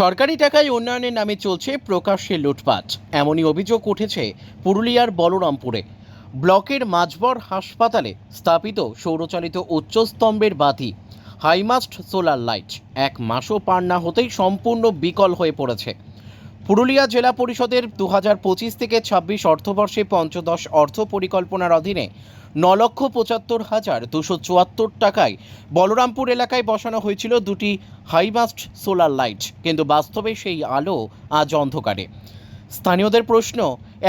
সরকারি টাকায় উন্নয়নের নামে চলছে প্রকাশ্যে লুটপাট। এমনই অভিযোগ উঠেছে পুরুলিয়ার বলরামপুরে। ব্লকের মাঝবর হাসপাতালে স্থাপিত সৌরচালিত উচ্চস্তম্ভের বাতি, হাইমাস্ট সোলার লাইট, এক মাসও পার না হতেই সম্পূর্ণ বিকল হয়ে পড়েছে। পুরুলিয়া জেলা পরিষদের দু হাজার পঁচিশ থেকে ছাব্বিশ অর্থবর্ষে পঞ্চদশ অর্থ পরিকল্পনার অধীনে ন লক্ষ পঁচাত্তর হাজার দুশো চুয়াত্তর টাকায় বলরামপুর এলাকায় বসানো হয়েছিল দুটি হাইমাস্ট সোলার লাইট কিন্তু বাস্তবে সেই আলো আজ অন্ধকারে। স্থানীয়দের প্রশ্ন,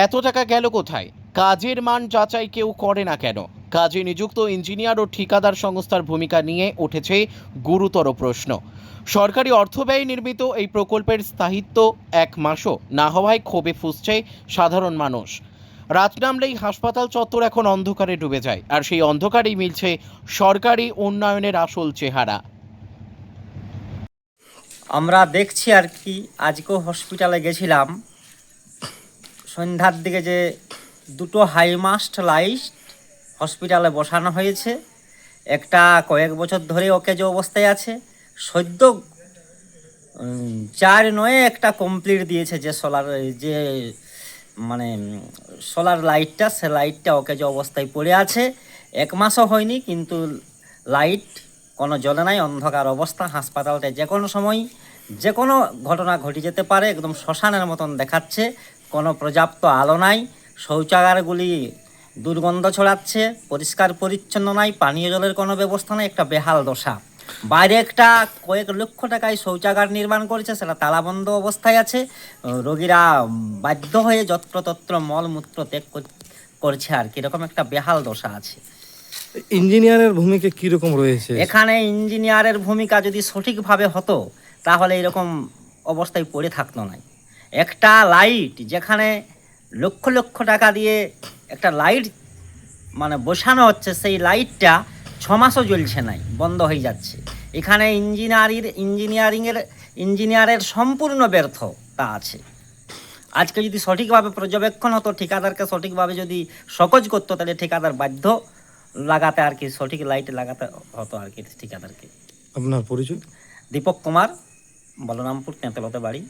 এত টাকা গেল কোথায়? কাজের মান যাচাই কেউ করে না কেন? কাজে নিযুক্ত ইঞ্জিনিয়ার ও ঠিকাদার সংস্থার ভূমিকা নিয়ে উঠেছে গুরুতর প্রশ্ন। সরকারি অর্থ ব্যয়ে নির্মিত এই প্রকল্পের স্থায়িত্ব এক মাসও না হওয়ায় ক্ষোভে ফুসছে সাধারণ মানুষ। রাত নামলেই হাসপাতাল চত্বর এখন অন্ধকারে ডুবে যায়, আর সেই অন্ধকারেই মিলছে সরকারি উন্নয়নের আসল চেহারা। আমরা দেখছি আর কি, আজকেও হসপিটালে গেছিলাম। সন্ধ্যার দিকে যে দুটো হাইমাস্ট লাইট হসপিটালে বসানো হয়েছে, একটা কয়েক বছর ধরে ওকে যে অবস্থায় আছে সদ্য চার নয়ে একটা কমপ্লিট দিয়েছে যে সোলার যে মানে সোলার লাইটটা সে লাইটটা অকেজ অবস্থায় পড়ে আছে, এক মাসও হয়নি, কিন্তু লাইট কোনো জলে নাই, অন্ধকার অবস্থা, হাসপাতালটা যে কোনো সময়, যে কোনো ঘটনা ঘটে যেতে পারে, একদম শ্মশানের মতন দেখাচ্ছে, কোনো পর্যাপ্ত আলো নাই, শৌচাগারগুলি দুর্গন্ধ ছড়াচ্ছে, পরিষ্কার পরিচ্ছন্ন নাই, পানীয় জলের কোনো ব্যবস্থা নাই, একটা বেহাল দশা। বাইরে একটা কয়েক লক্ষ টাকায় শৌচাগার নির্মাণ করেছে সেটা তালাবন্ধ অবস্থায় আছে। রোগীরা বাধ্য হয়ে যত্রতত্র মলমূত্র ত্যাগ করছে আর কি এরকম একটা বেহাল দশা আছে। ইঞ্জিনিয়ারের ভূমিকা কীরকম রয়েছে? এখানে ইঞ্জিনিয়ারের ভূমিকা যদি সঠিকভাবে হতো তাহলে এরকম অবস্থায় পড়ে থাকতো না একটা লাইট যেখানে লক্ষ লক্ষ টাকা দিয়ে একটা লাইট মানে বসানো হচ্ছে সেই লাইটটা ছ মাসও জ্বলছে নাই বন্ধ হয়ে যাচ্ছে। এখানে ইঞ্জিনিয়ারির ইঞ্জিনিয়ারিংয়ের ইঞ্জিনিয়ারের সম্পূর্ণ ব্যর্থতা আছে। আজকে যদি সঠিকভাবে পর্যবেক্ষণ হতো ঠিকাদারকে সঠিকভাবে যদি সকজ করতো তাহলে ঠিকাদার বাধ্য লাগাতে আর কি সঠিক লাইট লাগাতে হতো আর কি ঠিকাদারকে। আপনার পরিচয়? দীপক কুমার বলরামপুর তেঁতলতে বাড়ি।